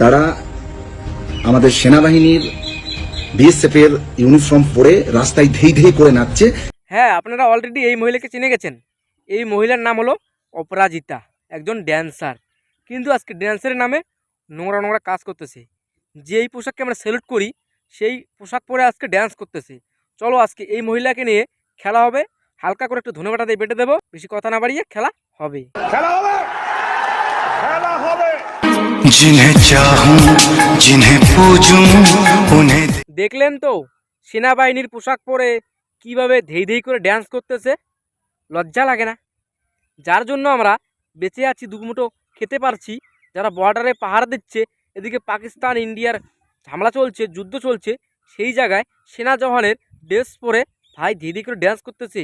তারা আমাদের সেনাবাহিনীর বিএসএফ এর ইউনিফর্ম পরে রাস্তায় ধেই ধেই করে নাচছে। হ্যাঁ আপনারা অলরেডি এই মহিলাকে চিনে গেছেন। এই মহিলার নাম হলো অপরাজিতা একজন ড্যান্সার কিন্তু আজকে ড্যান্সারের নামে নোংরা নোংরা কাজ করতেছে। যেই পোশাককে আমরা সেলুট করি সেই পোশাক পরে আজকে ড্যান্স করতেছে। চলো আজকে এই মহিলাকে নিয়ে খেলা হবে। হালকা করে একটু ধনেবাটা দিয়ে বেটে দেবো। বেশি কথা না বাড়িয়ে খেলা হবে! जिन्हें चाहूं जिन्हें पूजूं उन्हें দেখলেন তো সেনাবাহিনীর পোশাক পরে কিভাবে ধেই ধেই করে ড্যান্স করতেছে লজ্জা লাগে না যার জন্য আমরা বেঁচে আছি দুমুটো খেতে পারছি যারা বর্ডারে পাহারা দিচ্ছে এদিকে পাকিস্তান ইন্ডিয়ার ঝামেলা চলছে যুদ্ধ চলছে সেই জায়গায় সেনা জওয়ানের ড্রেস পরে ভাই ধেই ধেই করে ড্যান্স করতেছে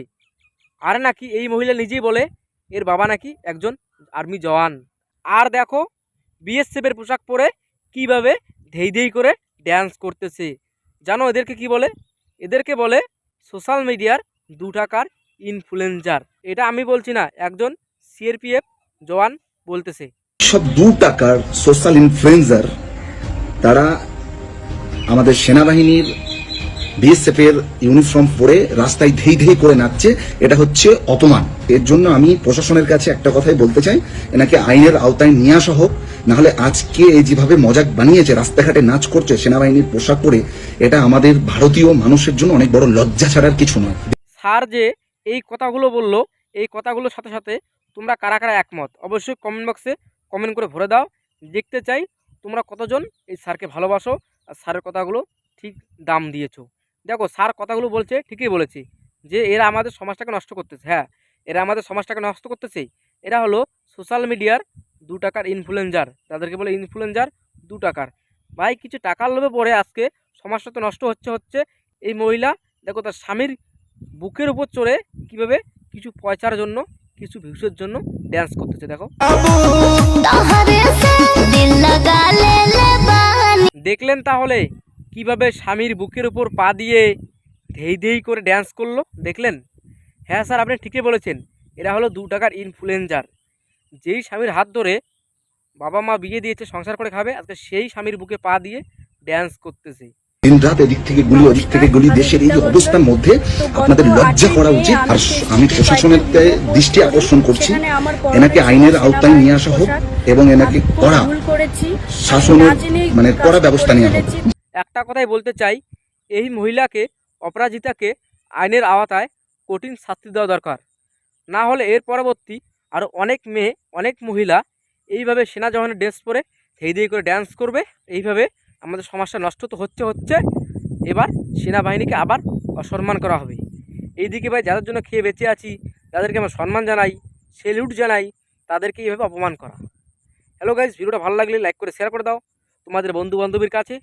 আর নাকি এই মহিলা নিজেই বলে এর বাবা নাকি একজন আর্মি জওয়ান আর দেখো বিএসএফের পোশাক পরে কীভাবে ধেই ধেই করে ড্যান্স করতেছে। জানো এদেরকে কি বলে? এদেরকে বলে সোশ্যাল মিডিয়ার দু টাকার ইনফ্লুয়েঞ্জার এটা আমি বলছি না, একজন সিআরপিএফ জওয়ান বলতেছে। সব দু টাকার সোশ্যাল ইনফ্লুয়েঞ্জার তারা আমাদের সেনাবাহিনীর বিএসএফ এর ইউনিফর্ম পরে রাস্তায় ধেই ধেই করে নাচছে, এটা হচ্ছে অপমান। এর জন্য আমি প্রশাসনের কাছে একটা কথাই বলতে চাই, এনাকে আইনের আওতায় নিয়ে আসা হোক। নাহলে আজকে এই যেভাবে মজাক বানিয়েছে, রাস্তাঘাটে নাচ করছে, সেনাবাহিনীর পোশাক পরে, এটা আমাদের ভারতীয় মানুষের জন্য অনেক বড় লজ্জা ছাড়ার কিছু নয়। স্যার যে এই কথাগুলো বলল, এই কথাগুলোর সাথে সাথে তোমরা কারা কারা একমত? অবশ্যই কমেন্ট বক্সে কমেন্ট করে ভরে দাও। দেখতে চাই তোমরা কতজন এই স্যারকে ভালোবাসো আর স্যারের কথাগুলো ঠিক দাম দিয়েছ। দেখো, স্যার কথাগুলো বলছে, ঠিকই বলেছে যে এরা আমাদের সমাজটাকে নষ্ট করতেছে। হ্যাঁ এরা আমাদের সমাজটাকে নষ্ট করতেছে। এরা হলো সোশ্যাল মিডিয়ার দু টাকার ইনফ্লুয়েঞ্জার তাদেরকে বলে ইনফ্লুয়েঞ্জার দু টাকার। ভাই, কিছু টাকার লোভে পড়ে আজকে, সমাজটা তো নষ্ট হচ্ছে হচ্ছে। এই মহিলা, দেখো তার স্বামীর বুকের উপর চড়ে কীভাবে কিছু পয়সার জন্য, কিছু ভিউসের জন্য ড্যান্স করতেছে, দেখো। দেখলেন তাহলে কীভাবে স্বামীর বুকের উপর পা দিয়ে ধেই ধেই করে ড্যান্স করল? দেখলেন? হ্যাঁ স্যার, আপনি ঠিকই বলেছেন। এরা হলো দু টাকার ইনফ্লুয়েঞ্জার যেই স্বামীর হাত ধরে বাবা মা বিয়ে দিয়েছে সংসার করে খাবে আজকে সেই স্বামীর বুকে পা দিয়ে ড্যান্স করতেছে। দিনরাত এদিক থেকে গুলি ওদিক থেকে গুলি দেশের এই অবস্থার মধ্যে আপনাদের লজ্জা করা উচিত আর আমি প্রশাসনের দৃষ্টি আকর্ষণ করছি। এনাকে আইনের আওতায় নিয়ে আসা হোক এবং এনাকে কড়া শাসনের মানে কড়া ব্যবস্থা নেওয়া হোক। একটা কথাই বলতে চাই এই মহিলাকে অপরাজিতাকে আইনের আওতায় কঠিন শাস্তি দেওয়া দরকার। না হলে এর পরবর্তী আরও অনেক মেয়ে, অনেক মহিলা এইভাবে সেনা জওয়ানের ড্রেস পরে হেই দিয়ে করে ড্যান্স করবে। এইভাবে আমাদের সমাজটা নষ্ট তো হচ্ছে হচ্ছে, এবার সেনাবাহিনীকে আবার অসম্মান করা হবে। এইদিকে ভাই যাদের জন্য খেয়ে বেঁচে আছি, যাদেরকে আমরা সম্মান জানাই সেলিউট জানাই, তাদেরকে এইভাবে অপমান করা। হ্যালো গাইজ ভিডিওটা ভালো লাগলে লাইক করে শেয়ার করে দাও। তোমাদের বন্ধু বান্ধবীর কাছে